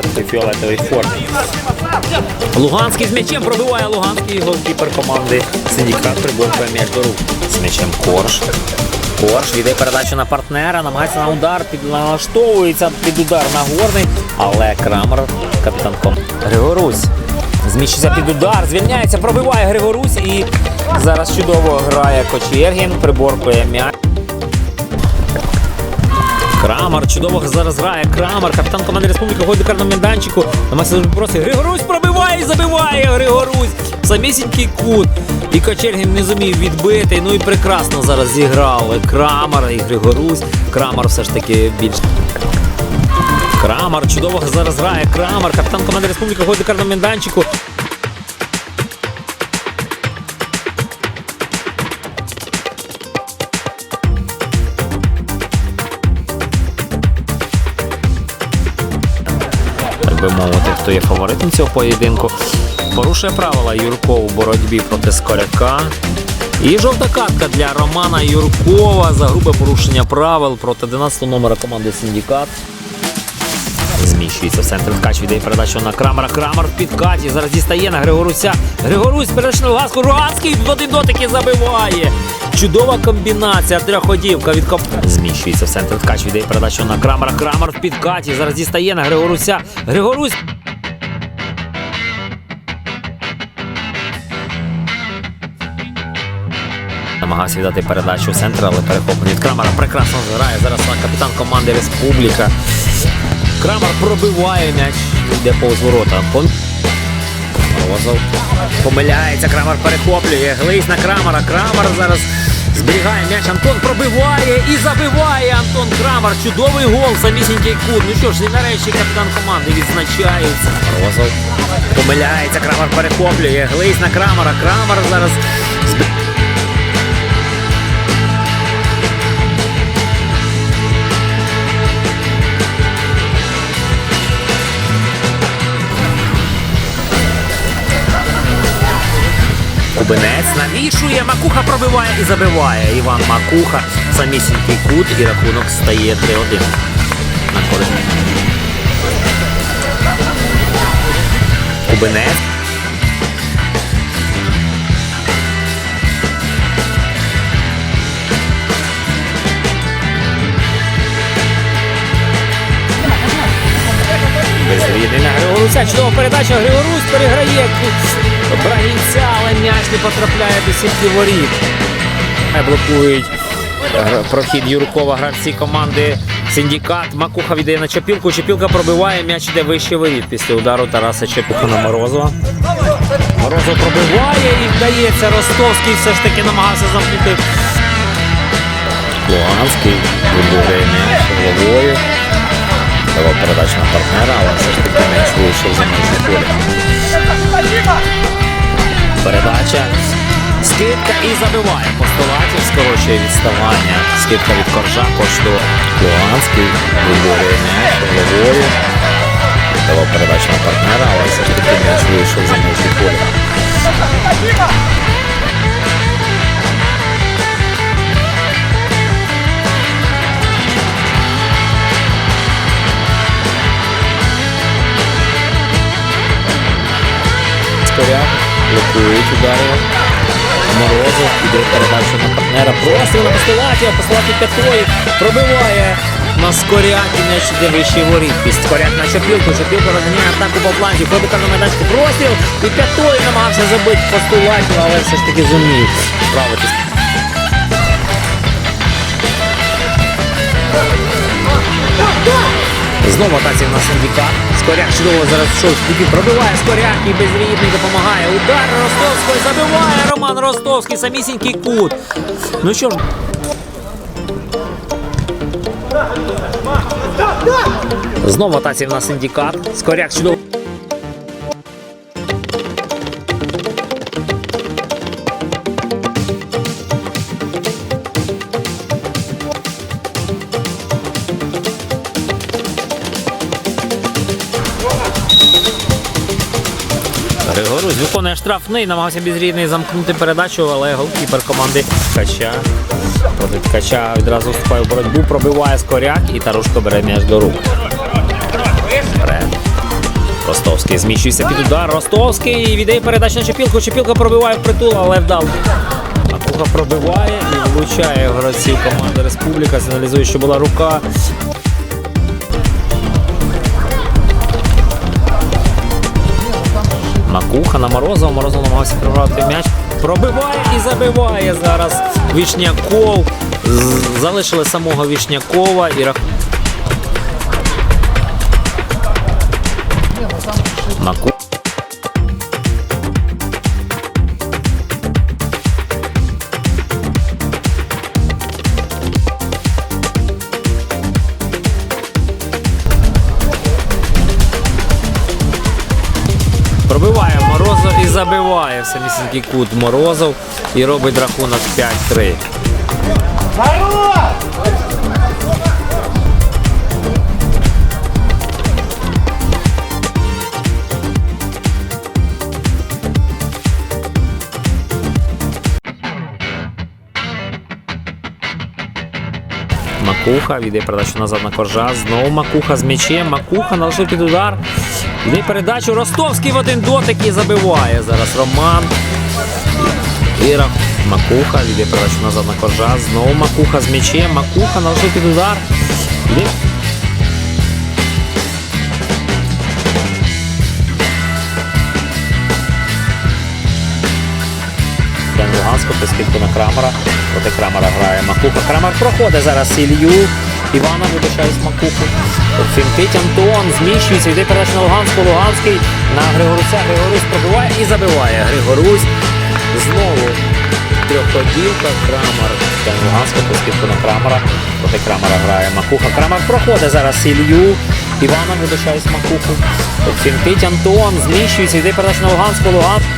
такий фіолетовий формі. Луганський з м'ячем пробиває Луганський голкіпер команди Синдикат приборкує м'яч до рук. З м'ячем Корж. Корж віддає передачу на партнера, намагається на удар, підналаштовується під удар на горний, але Крамер, капітан ком. Григорусь зміщується під удар, звільняється, пробиває Григорусь і зараз чудово грає Кочергін, приборкує м'яч. Крамер чудово зараз грає. Крамер, капітан команди Республіки, до карному майданчику. Намагається просить. Григорусь пробиває і забиває Григорусь. Самісінький кут. І Кочергін не зумів відбити. Ну і прекрасно зараз зіграли. Крамер і Григорусь. Крамер все ж таки більш. Крамер чудово зараз грає. Крамер, капітан команди Республіки, до карному майданчику. Би мовити, хто є фаворитом цього поєдинку. Порушує правила Юрко у боротьбі проти Скоряка. І жовта картка для Романа Юркова за грубе порушення правил проти 11 номера команди Синдикат. Зміщується в центр ткач, віддає передачу на Крамера. Крамер в підкаті. Зараз дістає на Григоруся. Григорусь передача на Луганську. Руганський в один дотик забиває. Чудова комбінація. Трьохходівка від коп. Зміщується в центр ткач, віддає передачу на Крамера. Крамер в підкаті. Зараз дістає на Григоруся. Григорусь. Намагався віддати передачу центр, але перехоплення від Крамера прекрасно грає. Зараз капітан команди Республіка. Крамер пробиває м'яч, йде повз ворота. Пом- помиляється, Крамер перехоплює. Глись на Крамера. Крамер зараз зберігає м'яч. Антон пробиває і забиває Антон Крамер. Чудовий гол, самісінький кут. Ну що ж, і нарешті капітан команди відзначається. Розов помиляється, Крамер перехоплює. Глись на Крамера. Крамер зараз зб- навішує, Макуха пробиває і забиває. Іван Макуха, самісінький кут і рахунок стає 3-1. На користь. Кубинець. Безрідний на Григоруся. Чудова передача. Григорусь переграє Брагінця, але м'яч не потрапляє до сітки воріт. Блокують прохід Юркова гравці команди Синдикат. Макуха віддає на Чапілку. Чапілка пробиває, м'яч іде вище воріт після удару Тараса Чапілка на Морозова. Морозов пробиває і вдається. Ростовський все ж таки намагався замкнути. Луганський вибиває м'яч головою. Давав передачу на партнера, але все ж таки м'яч вийшов за межі поля. Передача. Скидка і забиває. Постолатів скорочує відставання. Скидка від коржа кошту Луганський. Виборює м'яч головою. Давав передачу на партнера, але все ж таки м'яч вийшов за межі поля. Блокують удари. Морозов іде передачу на партнера. Просив на Постолатів, Постолатів п'ятої. Пробиває на скоряті м'яч іде вищий воріт. Піст Скоряк на Чапілку. Чапілку розганяє атаку по фланзі. Ходика на майданчику. Простріл. І п'ятої намагався забити постулаті, але все ж таки зумів справитись. Знову атація на синдикат. Скоряк чудово зараз щось таки пробиває Скоряк і безрідний допомагає. Удар Ростовський забиває Роман Ростовський, самісінький кут. Ну що ж. Знову атація на синдикат. Скоряк чудово. Григорусь виконує штрафний, намагався безрідний замкнути передачу, але голкіпер команди Ткача. Проти Ткача відразу вступає в боротьбу, пробиває скоряк і Тарушко бере м'яч до рук. Ростовський зміщується під удар. Ростовський віддає передачу на Чепілку. Чепілка пробиває в притул, але вдав. Макуха пробиває і влучає гравців команди Республіка. Сигналізує, що була рука. Макуха на Морозова. Морозов намагався програти м'яч. Пробиває і забиває зараз Вішняков. Залишили самого Вішнякова і рах... Маку... Пробиває і забиває в самісінький кут Морозов і робить рахунок 5-3. Макуха віде передачу назад на коржа. Знову Макуха з м'ячем. Макуха налишив під удар. Іде передачу. Ростовський в один дотик і забиває зараз Роман. Іра Макуха віде передачу назад на коржа. Знову Макуха з м'ячем. Макуха налишив під удар. Іде Луганську прискидку на Крамера. Проти Крамера грає Макуха. Крамер проходить зараз Ілью. Івана вибачаюсь Макуху. Фінтить Антон, зміщується, йде передача на Луганську. Луганський на Григоруся. Григорусь пробиває і забиває. Григорусь знову трьохходівка. Крамер. Дан Луганську прискидку на Крамера. Проти Крамера грає Макуха. Крамер проходить зараз Ілью. Івана вибачаюсь Макуху. Фінтить Антон, зміщується, йде передача на Луганську. Луганську.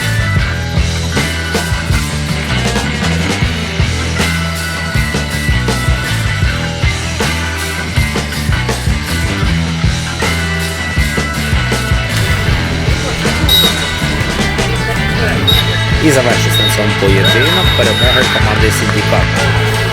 І завершився на цьому поєдинок перемогою команди Сіндікат.